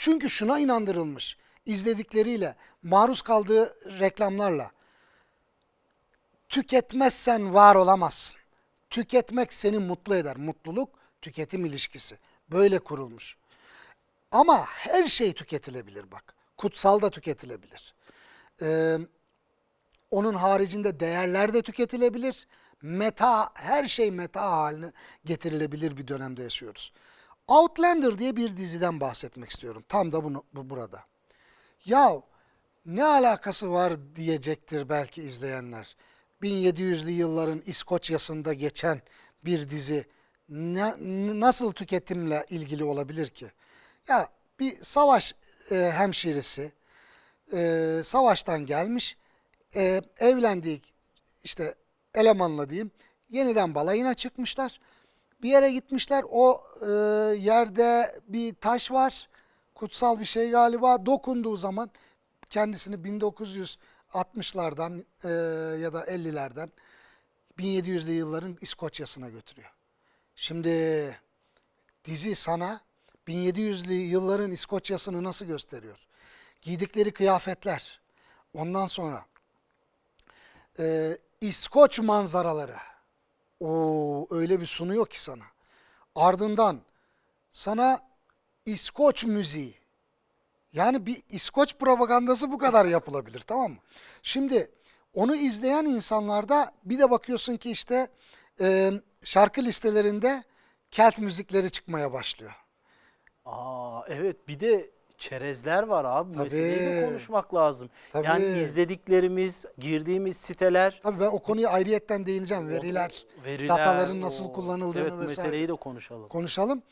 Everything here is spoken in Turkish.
Çünkü şuna inandırılmış. izledikleriyle, maruz kaldığı reklamlarla. Tüketmezsen var olamazsın. Tüketmek seni mutlu eder. Mutluluk tüketim ilişkisi. Böyle kurulmuş. Ama her şey tüketilebilir bak. Kutsal da tüketilebilir. Ee, onun haricinde değerler de tüketilebilir. Meta, her şey meta haline getirilebilir bir dönemde yaşıyoruz. Outlander diye bir diziden bahsetmek istiyorum. Tam da bunu bu burada. Ya ne alakası var diyecektir belki izleyenler. 1700'lü yılların İskoçya'sında geçen bir dizi ne- nasıl tüketimle ilgili olabilir ki? Ya bir savaş e, hemşiresi e, savaştan gelmiş, e, evlendiği işte elemanla diyeyim, yeniden balayına çıkmışlar. Bir yere gitmişler, o e, yerde bir taş var, kutsal bir şey galiba, dokunduğu zaman kendisini 1960'lardan e, ya da 50'lerden 1700'lü yılların İskoçya'sına götürüyor. Şimdi dizi sana 1700'lü yılların İskoçya'sını nasıl gösteriyor? Giydikleri kıyafetler, ondan sonra e, İskoç manzaraları. O öyle bir sunuyor ki sana. Ardından sana İskoç müziği. Yani bir İskoç propagandası bu kadar yapılabilir tamam mı? Şimdi onu izleyen insanlarda bir de bakıyorsun ki işte e, şarkı listelerinde kelt müzikleri çıkmaya başlıyor. Aa evet bir de çerezler var abi. Tabii. meseleyi de konuşmak lazım. Tabii. Yani izlediklerimiz, girdiğimiz siteler, Tabii ben o konuyu ayrıyetten değineceğim. Veriler, veriler, dataların nasıl o- kullanıldığını evet, vesaire meseleyi de konuşalım. konuşalım.